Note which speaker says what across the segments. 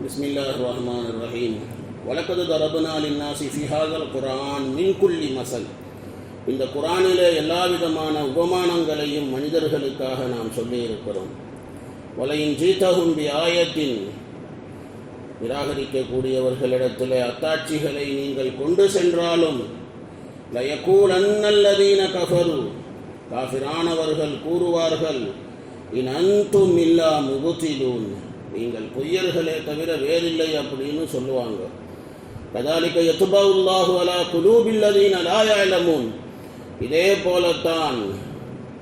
Speaker 1: بسم الله الرحمن الرحيم ولقد ضربنا للناس في هذا القرآن من كل مثل இந்த குரானிலே எல்லா விதமான உபமானங்களையும் மனிதர்களுக்காக நாம் சொல்லியிருக்கிறோம் வலையின் ஜீத்தகும் பி ஆயத்தின் நிராகரிக்கக்கூடியவர்களிடத்திலே அத்தாட்சிகளை நீங்கள் கொண்டு சென்றாலும் லயக்கூல் அன்னல்லதீன கஃபரு காஃபிரானவர்கள் கூறுவார்கள் இன் அன்தும் இல்லா முகுத்திலூன் நீங்கள் பொய்யர்களே தவிர வேறில்லை அப்படின்னு சொல்லுவாங்க. கதாலிக்க எத்துபாவுல்லாஹு அலா குலூபில்லதீன லாயாலமூன் இதே போலத்தான்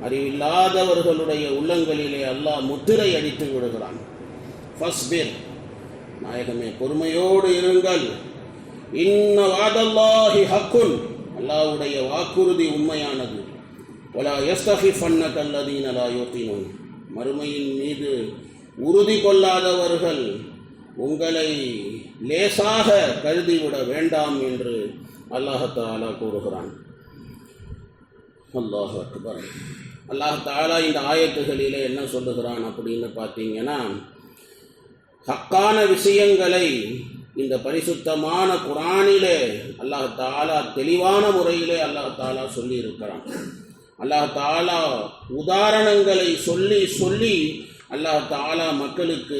Speaker 1: அறிவில்லாதவர்களுடைய உள்ளங்களிலே அல்லாஹ் முத்திரை அடித்து விடுகிறான். ஃபஸ்பிர் நாயகமே பொறுமையோடு இருங்கள். இன்ன வாதல்லாஹி ஹக்குன். அல்லாஹ்வுடைய வாக்குறுதி உண்மையானது. வலா யஸ்தஃபிஃபன்ன கல்லதீன அலா யூத்தினூன் மறுமையின் மீது உறுதி கொள்ளாதவர்கள் உங்களை லேசாக கருதிவிட வேண்டாம் என்று அல்லாஹாலா கூறுகிறான். அல்லாஹ் அக்பர். அல்லாஹ் தாலா இந்த ஆயத்துகளிலே என்ன சொல்லுகிறான் அப்படின்னு பார்த்தீங்கன்னா ஹக்கான விஷயங்களை இந்த பரிசுத்தமான குரானிலே அல்லாஹ் தாலா தெளிவான முறையிலே அல்லாஹ் தாலா சொல்லியிருக்கிறான். அல்லாஹ் தாலா உதாரணங்களை சொல்லி சொல்லி அல்லாஹ் தாலா மக்களுக்கு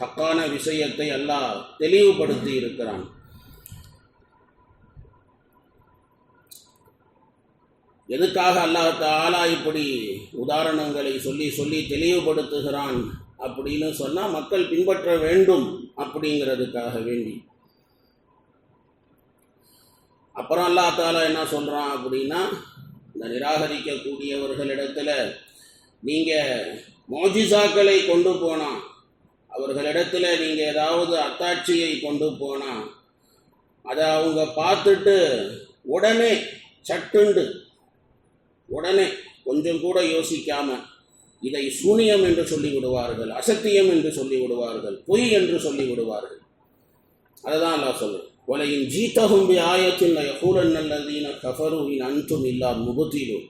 Speaker 1: ஹக்கான விஷயத்தை அல்லாஹ் தெளிவுபடுத்தி இருக்கிறான். எதுக்காக அல்லாஹ் தாலா இப்படி உதாரணங்களை சொல்லி சொல்லி தெளிவுபடுத்துகிறான் அப்படின்னு சொன்னால் மக்கள் பின்பற்ற வேண்டும் அப்படிங்கிறதுக்காக வேண்டி. அப்புறம் அல்லா தாலா என்ன சொல்கிறான் அப்படின்னா இந்த நிராகரிக்கக்கூடியவர்களிடத்தில் நீங்கள் மோஜிசாக்களை கொண்டு போனால் அவர்களிடத்தில் நீங்கள் ஏதாவது அத்தாட்சியை கொண்டு போனால் அதை அவங்க பார்த்துட்டு உடனே சட்டுண்டு உடனே கொஞ்சம் கூட யோசிக்காமல் இதை சூனியம் என்று சொல்லி விடுவார்கள் அசத்தியம் என்று சொல்லி விடுவார்கள் பொய் என்று சொல்லி விடுவார்கள் அதுதான் நான் சொல்லுவேன் உலகின் ஜீத்தகும்பி ஆயத்தின் யகூலன் நல்லதீன கஃபருவின் அன்றும் இல்லா முகத்திலும்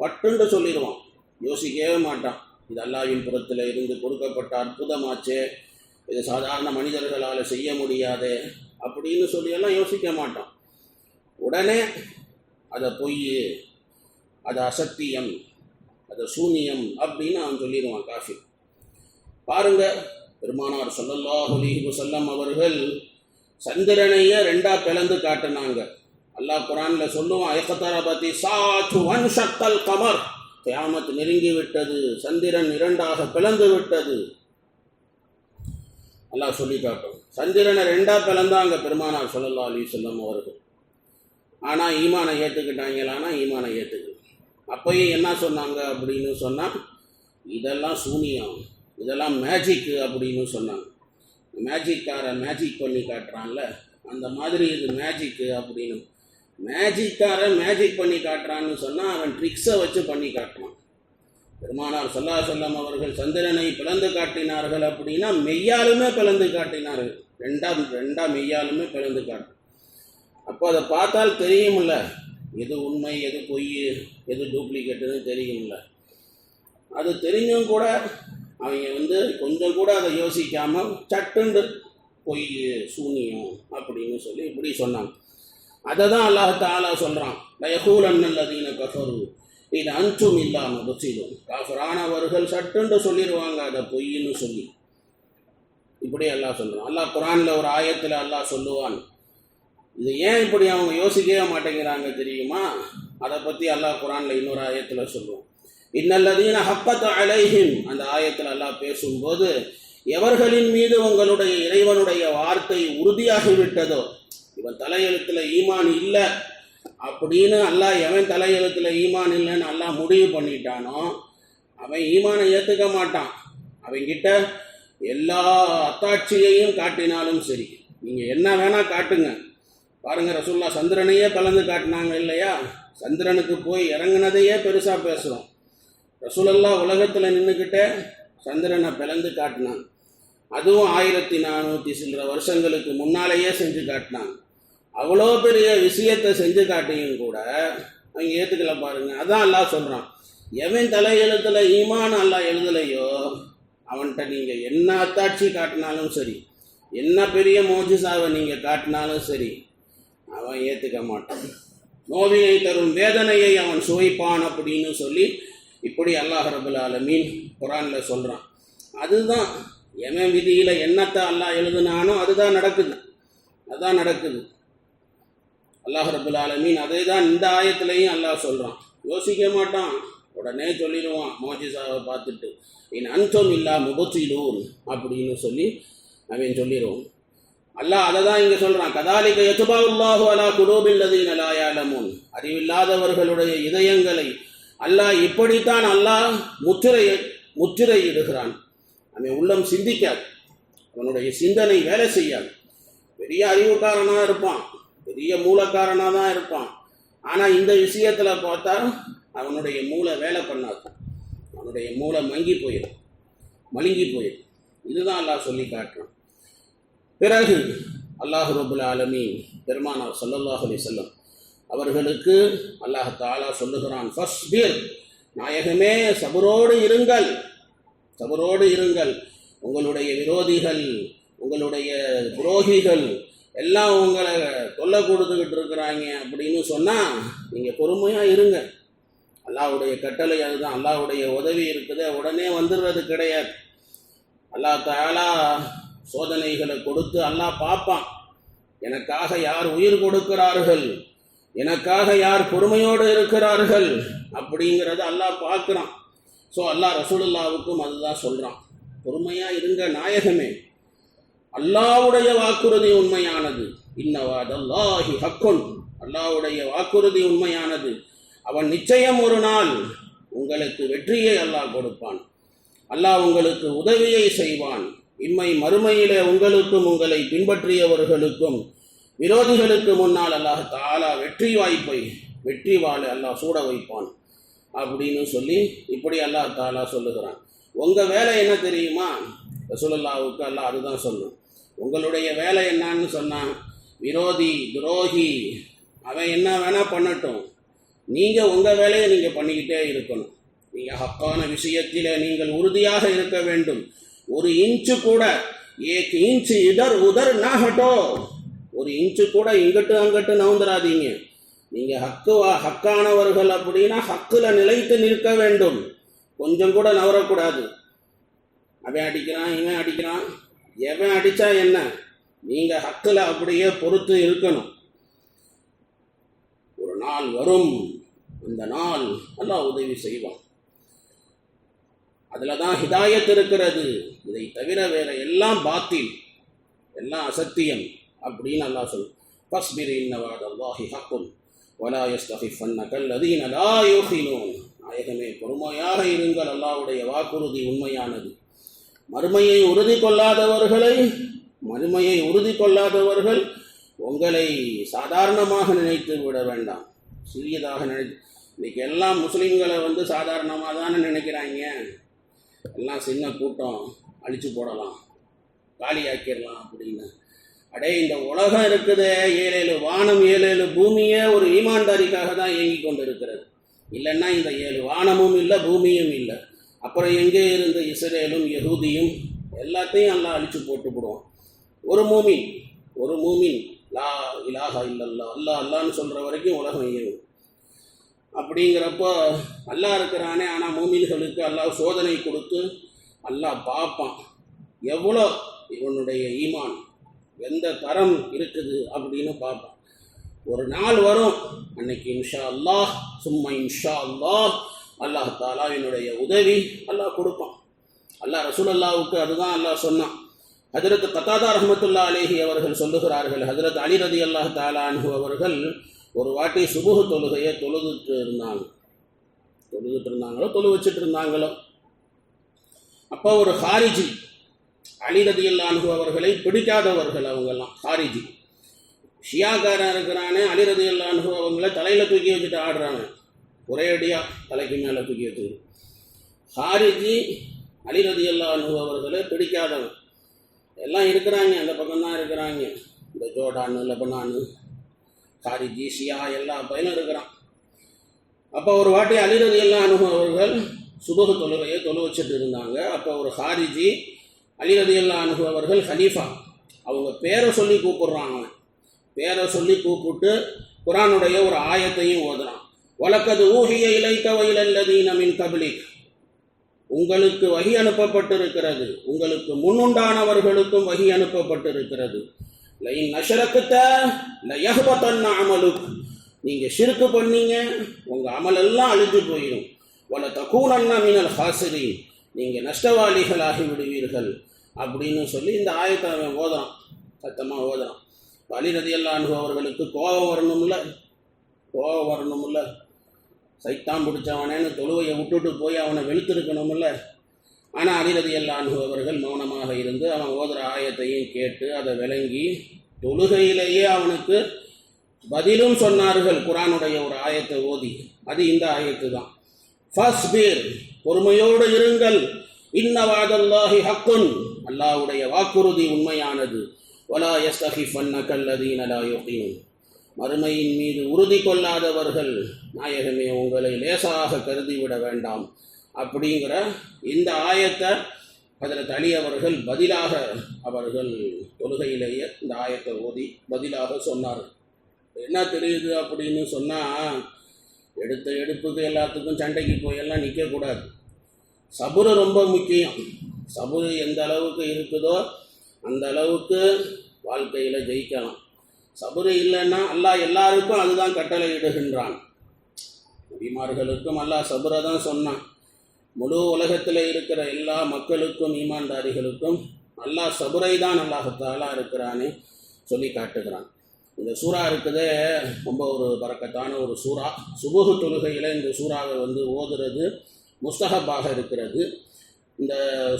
Speaker 1: பட்டுண்டு சொல்லிடுவான் யோசிக்கவே மாட்டான். இது அல்லாவின் புறத்தில் இருந்து கொடுக்கப்பட்ட அற்புதமாச்சே. இது சாதாரண மனிதர்களால் செய்ய முடியாது அப்படின்னு சொல்லியெல்லாம் யோசிக்க மாட்டான். உடனே அதை பொய் அது அசத்தியம் அது சூனியம் அப்படின்னு அவன் சொல்லிடுவான் காஃபி பாருங்க பெருமானார் சொல்லல்லாஹு செல்லம் அவர்கள் சந்திரனையே ரெண்டா பிளந்து காட்டினாங்க. அல்லாஹ் குரான்ல சொல்லுவான் ஐக்கத்தாரா பத்தி சாத்து வன் சக்தல் கமர். கியாமத் நெருங்கிவிட்டது சந்திரன் இரண்டாக பிளந்து விட்டது. நல்லா சொல்லி காட்டும். சந்திரனை ரெண்டாக பிளந்தாங்க பெருமானார் சொல்லல்லா அலி சொல்லம் அவர்கள். ஆனால் ஈமானை ஏற்றுக்கிட்டாங்களானா ஈமானை ஏற்றுக்கணும் அப்போயும் என்ன சொன்னாங்க அப்படின்னு சொன்னால் இதெல்லாம் சூனியம். இதெல்லாம் மேஜிக்கு அப்படின்னு சொன்னாங்க. மேஜிக்கார மேஜிக் பண்ணி காட்டுறான்ல. அந்த மாதிரி இது மேஜிக்கு அப்படின்னு. மேஜிக்காரன் மேஜிக் பண்ணி காட்டுறான்னு சொன்னால் அவன் ட்ரிக்ஸை வச்சு பண்ணி காட்டுறான் பெருமானார் சொல்லா சொல்லம் அவர்கள் சந்திரனை பிளந்து காட்டினார்கள் அப்படின்னா மெய்யாலுமே பிளந்து காட்டினார்கள். ரெண்டாம் ரெண்டாம் மெய்யாலுமே பிளந்து காட்டும் அப்போ அதை பார்த்தால் தெரியும்ல எது உண்மை எது பொய் எது டூப்ளிகேட்டுன்னு தெரியும்ல. அது தெரிஞ்சும் கூட அவங்க வந்து கொஞ்சம் கூட அதை யோசிக்காமல் சட்டுண்டு பொய் சூனியம் அப்படின்னு சொல்லி இப்படி சொன்னாங்க. அதை தான் அல்லாஹ் தாலா சொல்கிறான் லயகூல் கஃபரு இது அன்றும் இல்லாமல் புசிலும் காஃபரானவர்கள் சட்டுன்னு சொல்லிடுவாங்க அதை பொய்ன்னு சொல்லி. இப்படி அல்லாஹ் சொல்கிறான் அல்லாஹ் குரானில் ஒரு ஆயத்தில் அல்லாஹ் சொல்லுவான். இது ஏன் இப்படி அவங்க யோசிக்கவே மாட்டேங்கிறாங்க தெரியுமா? அதை பற்றி அல்லாஹ் குரானில் இன்னொரு ஆயத்தில் சொல்லுவோம் இன்னல்லதீன ஹப்பத் அலைஹிம் அந்த ஆயத்தில் அல்லாஹ் பேசும்போது எவர்களின் மீது உங்களுடைய இறைவனுடைய வார்த்தை உறுதியாகிவிட்டதோ இவன் தலையெழுத்தில் ஈமான் இல்லை அப்படின்னு அல்லாஹ் எவன் தலையெழுத்தில் ஈமான் இல்லைன்னு அல்லாஹ் முடிவு பண்ணிட்டானோ அவன் ஈமானை ஏற்றுக்க மாட்டான். அவங்கிட்ட எல்லா அத்தாட்சியையும் காட்டினாலும் சரி. நீங்கள் என்ன வேணால் காட்டுங்க. பாருங்க ரசுல்லா சந்திரனையே கலந்து காட்டினாங்க இல்லையா? சந்திரனுக்கு போய் இறங்குனதையே பெருசாக பேசுகிறோம் ரசூலல்லா உலகத்தில் நின்றுக்கிட்டே சந்திரனை பிளந்து காட்டினான். அதுவும் ஆயிரத்தி நானூற்றி சில்லற வருஷங்களுக்கு முன்னாலேயே செஞ்சு காட்டினாங்க அவ்வளோ பெரிய விஷயத்தை செஞ்சு காட்டியும் கூட அவங்க ஏற்றுக்கல பாருங்க. அதான் அல்லாஹ் சொல்கிறான் எவன் தலையெழுத்தில் ஈமான் அல்லாஹ் எழுதலையோ அவன்கிட்ட நீங்கள் என்ன அத்தாட்சி காட்டினாலும் சரி என்ன பெரிய மோஜிசாவை நீங்கள் காட்டினாலும் சரி அவன் ஏற்றுக்க மாட்டான். நோவினை தரும் வேதனையை அவன் சுவைப்பான் அப்படின்னு சொல்லி இப்படி அல்லாஹ் ரபுல் ஆலமீன் குரானில் சொல்கிறான் அதுதான் எவன் விதியில் என்னத்தை அல்லாஹ் எழுதுனானோ அதுதான் நடக்குது. அதுதான் நடக்குது. அல்லாஹ் ரபுல் ஆலமீன் அதை தான் இந்த ஆயத்துலையும் அல்லாஹ் சொல்கிறான் யோசிக்க மாட்டான். உடனே சொல்லிடுவான் மோஜிசாவை பார்த்துட்டு. என் அன்சம் இல்லா முபத்திலூன் அப்படின்னு சொல்லி அவன் சொல்லிடுவோம் அல்லாஹ் அதை தான் இங்கே சொல்கிறான் கதாலிக உல்லாஹு அலா குடோபில்லது லா அறிவில்லாதவர்களுடைய இதயங்களை அல்லாஹ் இப்படித்தான் அல்லாஹ் முத்திரை முத்திரையிடுகிறான். அவன் உள்ளம் சிந்திக்காது. அவனுடைய சிந்தனை வேலை செய்யாது. பெரிய அறிவுக்காரனாக இருப்பான். பெரிய மூலக்காரனாக தான் இருப்பான். ஆனால் இந்த விஷயத்தில் பார்த்தா அவனுடைய மூளை வேலை பண்ணாது. அவனுடைய மூளை மங்கி போயிடும். மழுங்கி போயிடும். இதுதான் அல்லாஹ் சொல்லி காட்டுறான். பிறகு அல்லாஹ் ரபுல் ஆலமீன் பெருமானார் ஸல்லல்லாஹு அலைஹி வஸல்லம் அவர்களுக்கு அல்லாஹ் தாலா சொல்லுகிறான் பியர் நாயகமே சபரோடு இருங்கள். சபரோடு இருங்கள். உங்களுடைய விரோதிகள் உங்களுடைய துரோகிகள் எல்லாம் உங்களை தொல்லை கொடுத்துக்கிட்டு இருக்கிறாங்க அப்படின்னு சொன்னால் நீங்கள் பொறுமையாக இருங்க. அல்லாவுடைய கட்டளை அதுதான். அல்லாவுடைய உதவி இருக்குது. உடனே வந்துடுறது கிடையாது. அல்லாஹ் தாலா சோதனைகளை கொடுத்து அல்லாஹ் பார்ப்பான். எனக்காக யார் உயிர் கொடுக்கிறார்கள்? எனக்காக யார் பொறுமையோடு இருக்கிறார்கள்? அப்படிங்கிறத அல்லாஹ் பார்க்குறான். ஸோ அல்லாஹ் ரசூலுல்லாவுக்கும் அதுதான் சொல்கிறான் பொறுமையாக இருங்க நாயகமே. அல்லாவுடைய வாக்குறுதி உண்மையானது. இன்னவாதல்லாஹி ஹக்குன். அல்லாவுடைய வாக்குறுதி உண்மையானது. அவன் நிச்சயம் ஒரு நாள் உங்களுக்கு வெற்றியை அல்லாஹ் கொடுப்பான். அல்லாஹ் உங்களுக்கு உதவியை செய்வான். இம்மை மறுமையிலே உங்களுக்கும் உங்களை பின்பற்றியவர்களுக்கும் விரோதிகளுக்கு முன்னால் அல்லாஹ் தாலா வெற்றி வாய்ப்பை வெற்றி வாழ அல்லாஹ் சூட வைப்பான். அப்படின்னு சொல்லி இப்படி அல்லாஹ் தாலா சொல்லுகிறான். உங்கள் வேலை என்ன தெரியுமா? ரசூலல்லாவுக்கு அல்லாஹ் அதுதான் சொல்லும். உங்களுடைய வேலை என்னன்னு சொன்னான் விரோதி துரோகி அவன் என்ன வேணால் பண்ணட்டும். நீங்கள் உங்கள் வேலையை நீங்கள் பண்ணிக்கிட்டே இருக்கணும். நீங்கள் ஹக்கான விஷயத்தில் நீங்கள் உறுதியாக இருக்க வேண்டும். ஒரு இன்ச்சு கூட ஏக் இன்ச்சு இடர் உதர் நாகட்டோ. ஒரு இன்ச்சு கூட இங்கிட்டு அங்கிட்டு நவுந்துடாதீங்க நீங்கள் ஹக்கு ஹக்கானவர்கள் அப்படின்னா ஹக்கில் நிலைத்து நிற்க வேண்டும். கொஞ்சம் கூட நவரக்கூடாது. அவன் அடிக்கிறான் இவன் அடிக்கிறான். எவன் அடித்தா என்ன? நீங்கள் ஹக்கில் அப்படியே பொறுத்து இருக்கணும். ஒரு நாள் வரும். அந்த நாள் நல்லா உதவி செய்வான். அதில் தான் ஹிதாயத் இருக்கிறது. இதை தவிர வேற எல்லாம் பாத்தில். எல்லாம் அசத்தியம் அப்படின்னு அல்லாஹ் சொல் ஃபஸ்பிர் இன்னவாத அல்லாஹி ஹக்குன். வலா யஸ்தஃபிஃபன்ன கல்லதீன லா யூஹினூன். நாயகமே பொறுமையாக இருங்கள். அல்லாவுடைய வாக்குறுதி உண்மையானது. மறுமையை உறுதி கொள்ளாதவர்களை மறுமையை உறுதி கொள்ளாதவர்கள் உங்களை சாதாரணமாக நினைத்து விட வேண்டாம். சிறியதாக நினைத்து இன்னைக்கு எல்லாம் முஸ்லீம்களை வந்து சாதாரணமாக தானே நினைக்கிறாங்க. எல்லாம் சின்ன கூட்டம் அழிச்சு போடலாம் காலியாக்கிடலாம் அப்படின்னு. அடே இந்த உலகம் இருக்குது. ஏழேழு வானம் ஏழேழு பூமியே ஒரு ஈமான்தாரிக்காக தான் இயங்கி கொண்டு இருக்கிறது இல்லைன்னா இந்த ஏழு வானமும் இல்லை பூமியும் இல்லை. அப்புறம் எங்கே இருந்த இஸ்ரேலும் யகூதியும் எல்லாத்தையும் எல்லாம் அழித்து போட்டு போடுவோம் ஒரு மூமின் ஒரு மூமின் லா இலாஹா இல்லல்லா அல்லா அல்லான்னு சொல்கிற வரைக்கும் உலகம் இயங்கும். அப்படிங்கிறப்போ அல்லாஹ் இருக்கிறானே ஆனால் மூமின்களுக்கு அல்லாஹ் சோதனை கொடுத்து அல்லாஹ் பார்ப்பான். எவ்வளோ இவனுடைய ஈமான் எந்த தரம் இருக்குது அப்படின்னு பார்ப்பான். ஒரு நாள் வரும் அன்னைக்கு இன்ஷா அல்லாஹ் சும்மா இன்ஷா அல்லாஹ் அல்லாஹ் தாலாவினுடைய உதவி அல்லாஹ் கொடுப்பான். அல்லாஹ் ரசூல் அல்லாவுக்கு அதுதான் அல்லாஹ் சொன்னான். ஹஜரத் கத்தாதா ரஹமத்துல்லா அலேஹி அவர்கள் சொல்லுகிறார்கள் ஹஜரத் அலி ரதி அல்லாஹ் தாலான்ஹு அவர்கள் ஒரு வாட்டி சுபுகு தொழுகையை தொழுதுட்டு இருந்தாங்க. தொழுதுட்டு இருந்தாங்களோ தொழு வச்சுட்டு இருந்தாங்களோ. அப்போ ஒரு ஹாரிஜி அலி ரதி அல்லான்ஹு அவர்களை பிடிக்காதவர்கள் அவங்கெல்லாம் ஹாரிஜி. ஷியாக்காரன் இருக்கிறானே அலி ரதி அல்லான்ஹு அவங்கள தலையில் தூக்கி வச்சுட்டு ஆடுறாங்க. ஒரே அடியாக தலைக்கு மேலே தூக்கி வச்சுக்கிட்டு ஹாரிஜி அலி அல்லா அனுபவர்களை அவர்களை பிடிக்காதவன். எல்லாம் இருக்கிறாங்க அந்த பக்கம் தான் இருக்கிறாங்க. இந்த ஜோர்டானு லெபனானு காரிஜி ஷியா எல்லா பையனும் இருக்கிறான். அப்போ ஒரு வாட்டி அலிரதி அல்லா அனுபவர்கள் சுபகு தொழுகையை தொழு வச்சுட்டு இருந்தாங்க. அப்போ ஒரு ஹாரிஜி அலிரதி எல்லாம் அனுபவர்கள் ஹலீஃபா அவங்க பேரை சொல்லி கூப்பிடுறான் அவன் பேரை சொல்லி கூப்பிட்டு குரானுடைய ஒரு ஆயத்தையும் ஓதுறான். வழக்கது ஊகிய இலைக்க வயலல்லதீன மின் கபிலிக். உங்களுக்கு வகி அனுப்பப்பட்டிருக்கிறது. உங்களுக்கு முன்னுண்டானவர்களுக்கும் வகி அனுப்பப்பட்டிருக்கிறது. லைன் நஷரக்குத்த லயஹ்பத்தன்ன அமலுக். நீங்கள் சிறுக்கு பண்ணீங்க உங்கள் அமலெல்லாம் அழிஞ்சு போயிடும் வல தகூலன்ன மினல் ஹாசிரி நீங்கள் நஷ்டவாளிகளாகி விடுவீர்கள். அப்படின்னு சொல்லி இந்த ஆயத்தை அவன் ஓதுறான். சத்தமாக ஓதுறான். வலி ரதியல்லா அவர்களுக்கு கோபம் வரணும்ல? கோபம் வரணும்ல? சைத்தான் பிடிச்சவனேன்னு தொழுவையை விட்டுட்டு போய் அவனை வெளுத்திருக்கணும்ல ஆனால் அதிரதி எல்லான்கு அவர்கள் மௌனமாக இருந்து அவன் ஓதுற ஆயத்தையும் கேட்டு அதை விளங்கி தொழுகையிலேயே அவனுக்கு பதிலும் சொன்னார்கள். குரானுடைய ஒரு ஆயத்தை ஓதி. அது இந்த ஆயத்து தான். ஃபர்ஸ்ட் பேர் பொறுமையோடு இருங்கள். இன்னவாதல்லாஹி ஹக்குன். அல்லாஹ்வுடைய வாக்குறுதி உண்மையானது. வலா யஸ்தஹிஃபன்னகல்லதீன லா யுகீன். மறுமையின் மீது உறுதி கொள்ளாதவர்கள் நாயகமே உங்களை லேசாக கருதிவிட வேண்டாம். அப்படிங்கிற இந்த ஆயத்தை அதில் தனி அவர்கள் பதிலாக அவர்கள் தொழுகையிலேயே இந்த ஆயத்தை ஓதி பதிலாக சொன்னார்கள் என்ன தெரியுது அப்படின்னு சொன்னால் எடுத்த எடுப்புக்கு எல்லாத்துக்கும் சண்டைக்கு போயெல்லாம் நிற்கக்கூடாது சபுரு ரொம்ப முக்கியம். சபுரு எந்த அளவுக்கு இருக்குதோ அந்த அளவுக்கு வாழ்க்கையில் ஜெயிக்கலாம். சபுரு இல்லைன்னா அல்லாஹ் எல்லாருக்கும் அதுதான் கட்டளை இடுகின்றான் நபிமார்களுக்கும் அல்லாஹ் சபுரை தான் சொன்னான். முழு உலகத்தில் இருக்கிற எல்லா மக்களுக்கும் ஈமான்தாரிகளுக்கும் அல்லாஹ் சபுரை தான் அல்லாஹத்தாலாக இருக்கிறான்னு சொல்லி காட்டுகிறான். இந்த சூறா இருக்குது ரொம்ப ஒரு பறக்கத்தான ஒரு சூறா. சுபுகு தொழுகையில் இந்த சூறாவை வந்து ஓதுறது முஸ்தகப்பாக இருக்கிறது. இந்த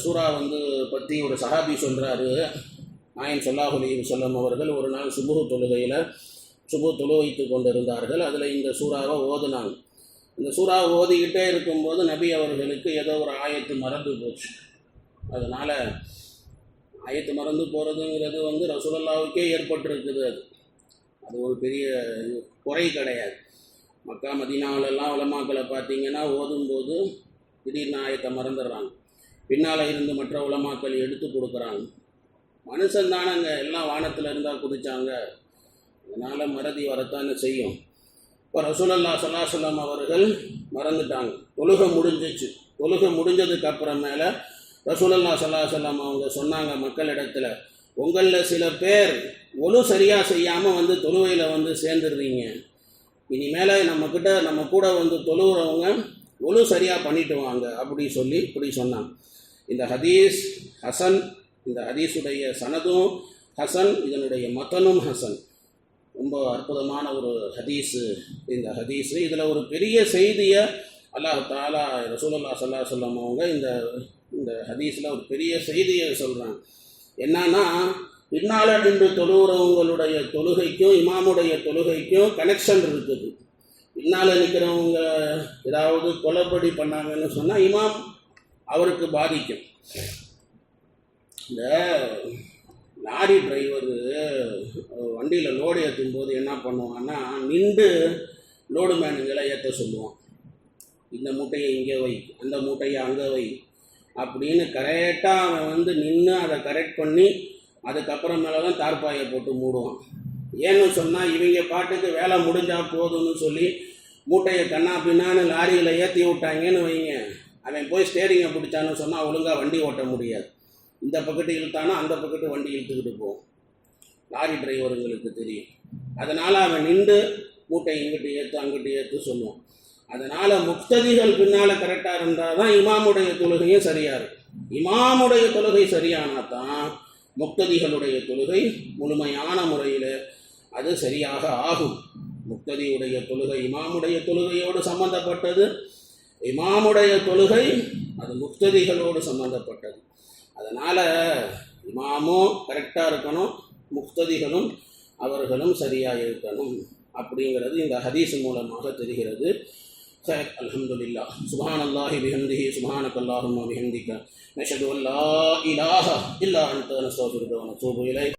Speaker 1: சூறா வந்து பற்றி ஒரு சஹாபி சொல்கிறாரு நாயன் சொல்லாஹுலி சொல்லம் அவர்கள் ஒரு நாள் சுபுகு தொழுகையில் சுபு தொழுவைத்து கொண்டிருந்தார்கள். அதில் இந்த சூறாவை ஓதுனாங்க. இந்த சூறா ஓதிக்கிட்டே இருக்கும்போது நபி அவர்களுக்கு ஏதோ ஒரு ஆயத்து மறந்து போச்சு. அதனால் ஆயத்து மறந்து போகிறதுங்கிறது வந்து ரசூலல்லாவுக்கே ஏற்பட்டிருக்குது அது. அது ஒரு பெரிய குறை கிடையாது. மக்கா மதினாவிலெல்லாம் உலமாக்களை பார்த்தீங்கன்னா ஓதும்போது திடீர்னு ஆயத்தை மறந்துடுறாங்க. பின்னால் இருந்து மற்ற உலமாக்கள் எடுத்து கொடுக்குறாங்க. மனுஷன் தானங்க எல்லாம் வானத்தில் இருந்தால் குதிச்சாங்க. அதனால் மறதி வரத்தானே செய்யும். இப்போ ரசூலல்லா சலாசலம் அவர்கள் மறந்துட்டாங்க. தொழுகை முடிஞ்சிச்சு. தொழுகை முடிஞ்சதுக்கு அப்புறமேல ரசூலல்லா சலாசலம் அவங்க சொன்னாங்க மக்களிடத்தில் உங்களில் சில பேர் ஒழு சரியாக செய்யாமல் வந்து தொழுவையில் வந்து சேர்ந்துடுறீங்க. இனிமேல் நம்மக்கிட்ட நம்ம கூட வந்து தொழுகிறவங்க ஒழு சரியாக பண்ணிட்டு வாங்க. அப்படி சொல்லி இப்படி சொன்னாங்க. இந்த ஹதீஸ் ஹசன் இந்த ஹதீஸுடைய சனதும் ஹசன் இதனுடைய மதனும் ஹசன். ரொம்ப அற்புதமான ஒரு ஹதீஸு இந்த ஹதீஸு. இதில் ஒரு பெரிய செய்தியை அல்லாஹ் தாலா ரசூலுல்லா சல்லா சொல்லம் அவங்க இந்த இந்த ஹதீஸில் ஒரு பெரிய செய்தியை சொல்கிறாங்க என்னன்னா பின்னால் நின்று தொழுகிறவங்களுடைய தொழுகைக்கும் இமாமுடைய தொழுகைக்கும் கனெக்ஷன் இருக்குது. பின்னால் நிற்கிறவங்க ஏதாவது கொலைப்படி பண்ணாங்கன்னு சொன்னால் இமாம் அவருக்கு பாதிக்கும். இந்த லாரி டிரைவர் வண்டியில் லோடு ஏற்றும் போது என்ன பண்ணுவான்னா நின்று லோடு மேனுங்களை ஏற்ற சொல்லுவான். இந்த மூட்டையை இங்கே வை அந்த மூட்டையை அங்கே வை அப்படின்னு கரெக்டாக அவன் வந்து நின்று அதை கரெக்ட் பண்ணி அதுக்கப்புறமேல தான் தார்பாயை போட்டு மூடுவான். ஏன்னு சொன்னால் இவங்க பாட்டுக்கு வேலை முடிஞ்சால் போதும்னு சொல்லி மூட்டையை கண்ணா பின்னான்னு லாரியில் ஏற்றி விட்டாங்கன்னு வைங்க. அவன் போய் ஸ்டேரிங்கை பிடிச்சான்னு சொன்னால் ஒழுங்காக வண்டி ஓட்ட முடியாது. இந்த பக்கத்து இழுத்தானா அந்த பக்கத்து வண்டி இழுத்துக்கிட்டு போகும் லாரி டிரைவருங்களுக்கு தெரியும். அதனால் அவன் நின்று மூட்டை இங்கிட்டு ஏற்று அங்கிட்டு ஏற்று சொல்லுவான். அதனால் முக்ததிகள் பின்னால் கரெக்டாக இருந்தால் தான் இமாமுடைய தொழுகையும் சரியாக இருக்கும் இமாமுடைய தொழுகை சரியானால் தான் முக்ததிகளுடைய தொழுகை முழுமையான முறையில் அது சரியாக ஆகும். முக்ததியுடைய தொழுகை இமாமுடைய தொழுகையோடு சம்பந்தப்பட்டது. இமாமுடைய தொழுகை அது முக்ததிகளோடு சம்பந்தப்பட்டது. அதனால் இமாமும் கரெக்டாக இருக்கணும் முக்ததிகளும் அவர்களும் சரியாக இருக்கணும் அப்படிங்கிறது இந்த ஹதீஸ் மூலமாக தெரிகிறது خير الحمد لله سبحان الله بحمده سبحانك اللهم وبحمدك نشهد ان لا اله الا انت نستغفرك ونتوب اليك